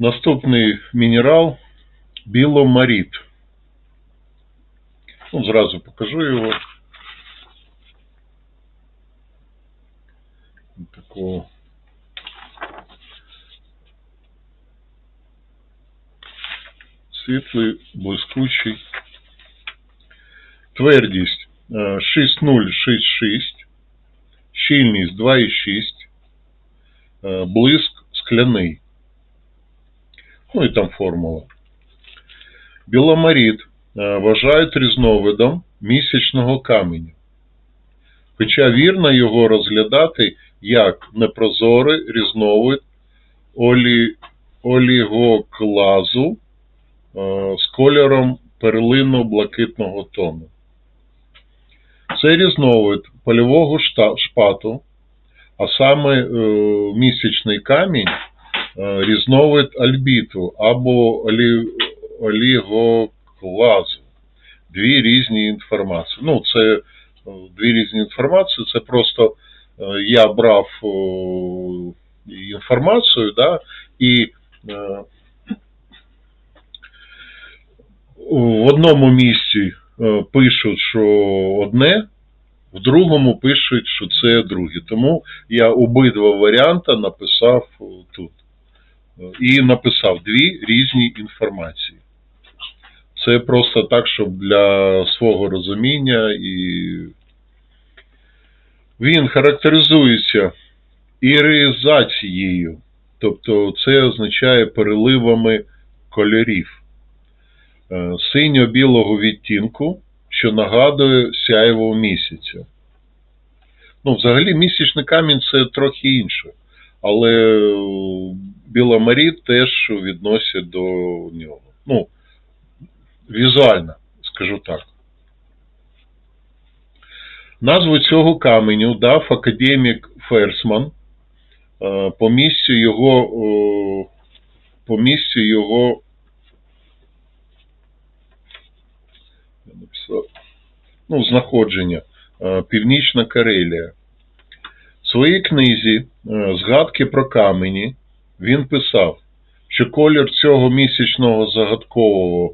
Наступний мінерал біломарит. Ну, зразу покажу його. Такого. Світлий, блискучий. Твердість е, 6066, щільність 2,6, е, блиск скляний. Ну і там формула. Біломарит е, вважають різновидом місячного каменю. Хоча вірно його розглядати як непрозорий різновид олі... олігоклазу е, з кольором перлино-блакитного тону. Це різновид польового шпату, а саме е, місячний камінь різновид альбіту або олі... олігоклазу. Дві різні інформації. Ну, це е, дві різні інформації. Це просто е, я брав інформацію, да, і е, в одному місці е, пишуть, що одне, в другому пишуть, що це друге. Тому я обидва варіанти написав е, тут. І написав дві різні інформації. Це просто так, щоб для свого розуміння і він характеризується іризацією, тобто це означає переливами кольорів е, синьо-білого відтінку, що нагадує сяйво місяця. Ну, взагалі, місячний камінь це трохи інше, але е, біломарит теж відносять до нього. Ну, візуально, скажу так. Назву цього каменю дав академік Ферсман е, по місцю його, по місцю його ну, знаходження е, Північна Карелія. В своїй книзі е, Згадки про камені він писав, що колір цього місячного загадкового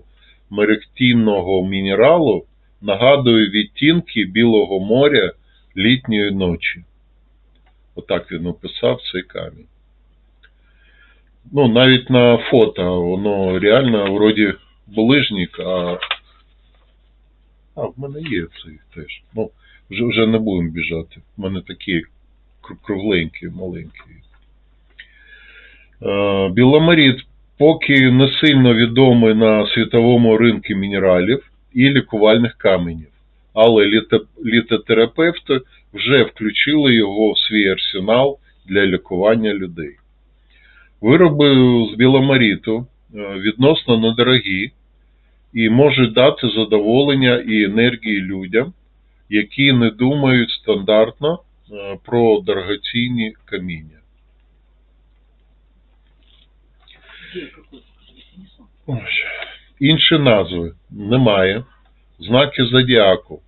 мерехтінного мінералу нагадує відтінки Білого моря літньої ночі. Отак він описав цей камінь. Ну, навіть на фото воно реально вроді булижник, а. А, в мене є цей теж. Ну, вже, вже не будемо біжати. В мене такі кру- кругленькі, маленькі. Е, поки не сильно відомий на світовому ринку мінералів і лікувальних каменів, але літотерапевти вже включили його в свій арсенал для лікування людей. Вироби з біломариту е, відносно недорогі і можуть дати задоволення і енергії людям, які не думають стандартно е, про дорогоцінні каміння. Інші назви немає. Знаки зодіаку,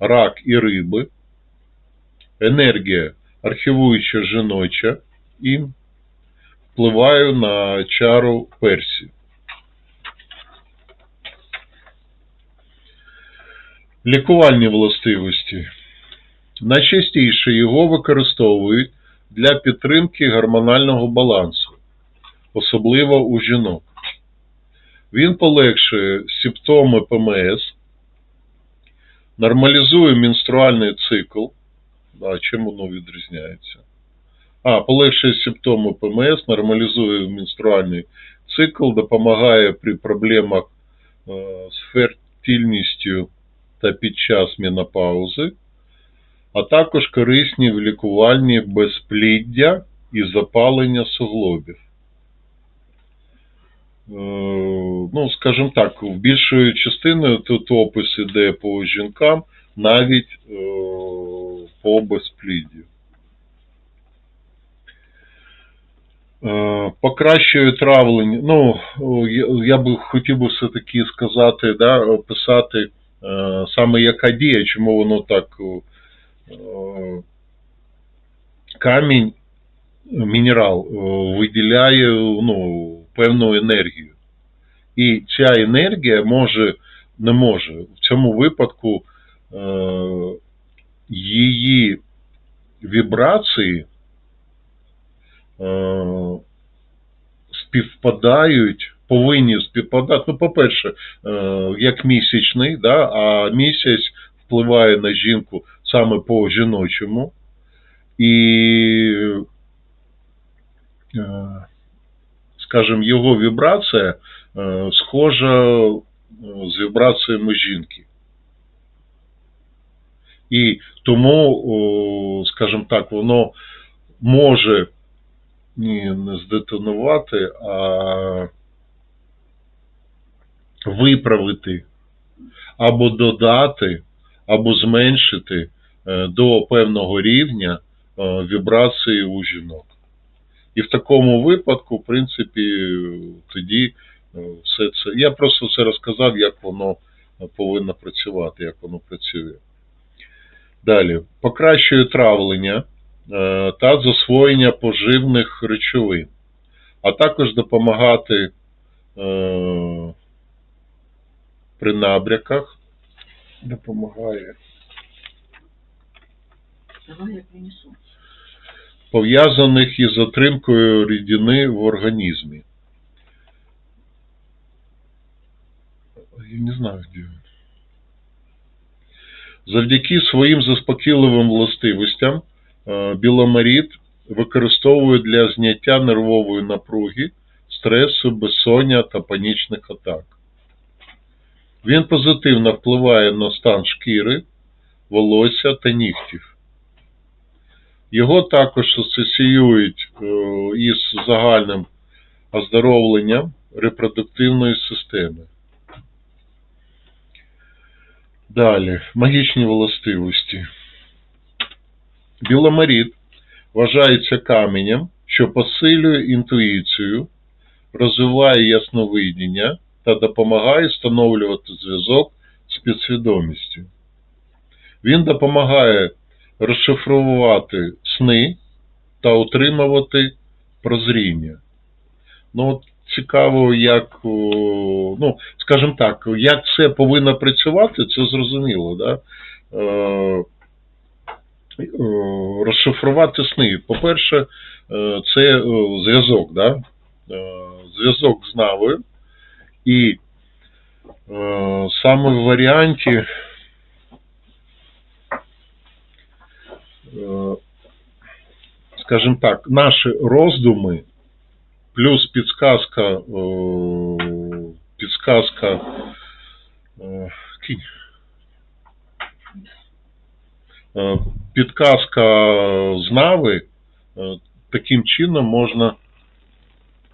рак і риби, енергія архівуюча жіноча і впливаю на чару персі. Лікувальні властивості. Найчастіше його використовують для підтримки гормонального балансу, особливо у жінок. Він полегшує симптоми ПМС, нормалізує менструальний цикл. А чим воно відрізняється? А, полегшує симптоми ПМС, нормалізує менструальний цикл, допомагає при проблемах е, з фертильністю та під час менопаузи, а також корисні в лікуванні безпліддя і запалення суглобів. Е, ну, скажімо так, в більшою частиною тут опис іде по жінкам, навіть е, по безпліддю. Е, Покращує травлення. Ну, я, би хотів би все-таки сказати, да, описати саме яка дія, чому воно так камінь, мінерал виділяє, ну, певну енергію. І ця енергія може, не може, в цьому випадку е, її вібрації е, співпадають, повинні співпадати. Ну, по-перше, е, як місячний, да, а місяць впливає на жінку саме по жіночому. І, е, скажімо, його вібрація е, схожа е, з вібраціями жінки. І тому, скажімо так, воно може не здетонувати, а виправити або додати, або зменшити е, до певного рівня е, вібрації у жінок. І в такому випадку, в принципі, тоді е, все це. Я просто це розказав, як воно повинно працювати, як воно працює. Далі. Покращує травлення е, та засвоєння поживних речовин, а також допомагати е, при набряках. Допомагає. Давай я принесу. Пов'язаних із затримкою рідини в організмі. Я не знаю, де. Завдяки своїм заспокійливим властивостям е, біломаріт використовує для зняття нервової напруги, стресу, безсоння та панічних атак. Він позитивно впливає на стан шкіри, волосся та нігтів. Його також асоціюють е, із загальним оздоровленням репродуктивної системи. Далі, магічні властивості. Біломаріт вважається каменем, що посилює інтуїцію, розвиває ясновидіння та допомагає встановлювати зв'язок з підсвідомістю. Він допомагає розшифрувати сни та утримувати прозріння. Ну, от цікаво, як, ну, скажімо так, як це повинно працювати, це зрозуміло, да? Е, розшифрувати сни. По-перше, е, це зв'язок, да? Е, зв'язок з навою. І саме в варіанті скажімо так, наші роздуми плюс підсказка, е, підсказка е. Е, підказка з нави, е, таким чином можна.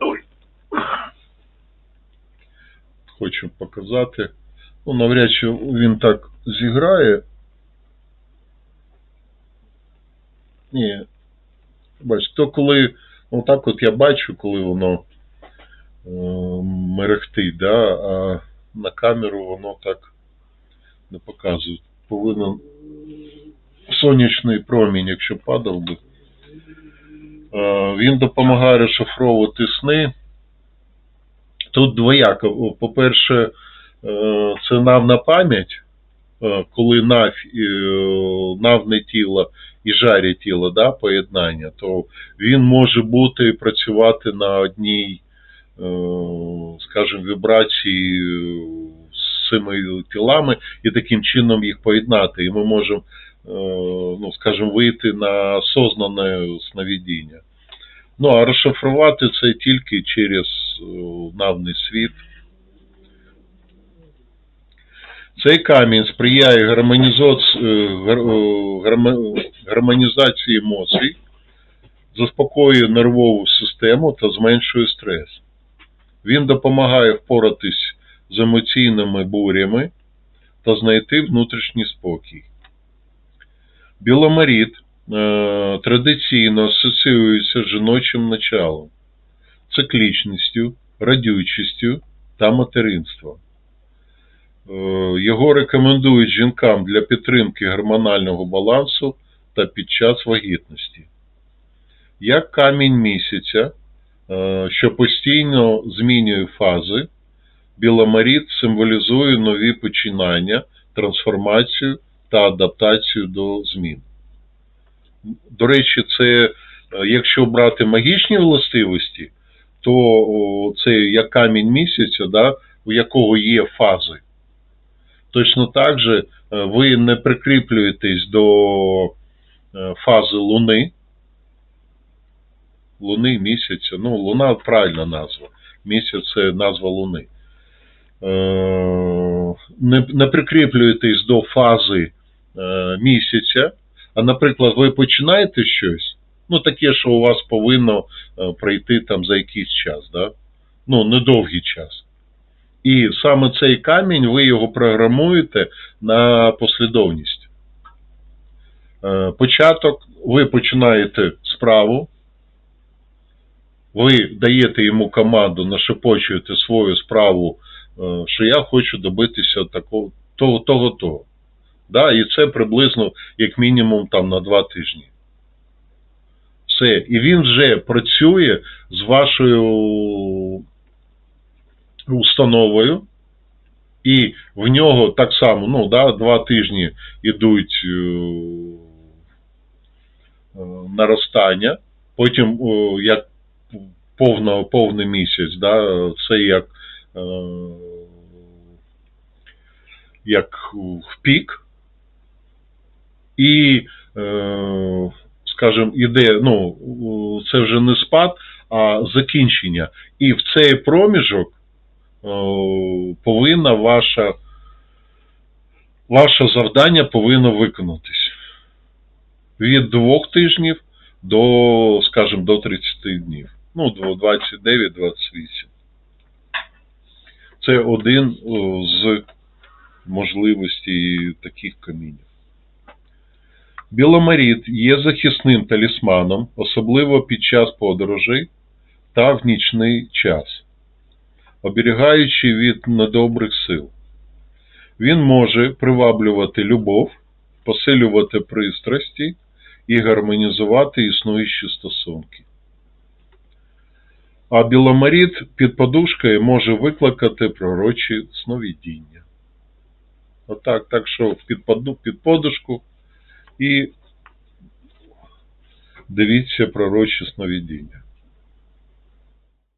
Ой. Хочу показати. Ну, навряд чи він так зіграє. Ні. Бач, то коли отак от я бачу, коли воно е, мерехтить, да, а на камеру воно так не показує. Повинен сонячний промінь, якщо падав би. Е, він допомагає розшифровувати сни. Тут двояко. По-перше, е, це нам на пам'ять, коли нав, е, навне тіло і жарі тіло, да, поєднання, то він може бути працювати на одній, е, скажімо, вібрації е, з цими тілами і таким чином їх поєднати. І ми можемо, е, ну, скажімо, вийти на осознане сновидіння. Ну, а розшифрувати це тільки через е, навний світ. Цей камінь сприяє е, е, гармо- гармонізації емоцій, заспокоює нервову систему та зменшує стрес. Він допомагає впоратись з емоційними бурями та знайти внутрішній спокій. Біломаріт е, традиційно асоціюється з жіночим началом, циклічністю, радючістю та материнством. Е, Його рекомендують жінкам для підтримки гормонального балансу та під час вагітності. Як камінь місяця, е, що постійно змінює фази. Біломаріт символізує нові починання, трансформацію та адаптацію до змін. До речі, це е, якщо брати магічні властивості, то це як камінь місяця, да, у якого є фази. Точно так же е, ви не прикріплюєтесь до е, фази Луни. Луни, місяця. Ну, Луна правильна назва. Місяць це назва Луни. Е, Не, не прикріплюєтесь до фази місяця, а, наприклад, ви починаєте щось, ну, таке, що у вас повинно пройти там за якийсь час, да? ну, недовгий час. І саме цей камінь ви його програмуєте на послідовність. Е, Початок, ви починаєте справу, ви даєте йому команду, нашепочуєте свою справу, е, що я хочу добитися такого, того, того, того. Да? І це приблизно як мінімум там на два тижні. Все. І він вже працює з вашою установою, і в нього так само, ну, да, два тижні йдуть е, е, наростання, потім, як повно, повний місяць, да, це як, е, як в пік, і, скажімо, іде, ну, це вже не спад, а закінчення. І в цей проміжок повинна ваша, ваше завдання повинно виконатись. Від двох тижнів до, скажімо, до 30 днів. Ну, 29-28. Це один з можливостей таких камінів. Біломаріт є захисним талісманом, особливо під час подорожей та в нічний час, оберігаючи від недобрих сил. Він може приваблювати любов, посилювати пристрасті і гармонізувати існуючі стосунки. А біломаріт під подушкою може викликати пророчі сновидіння. Отак, так що під, поду- під подушку і дивіться пророчі сновидіння.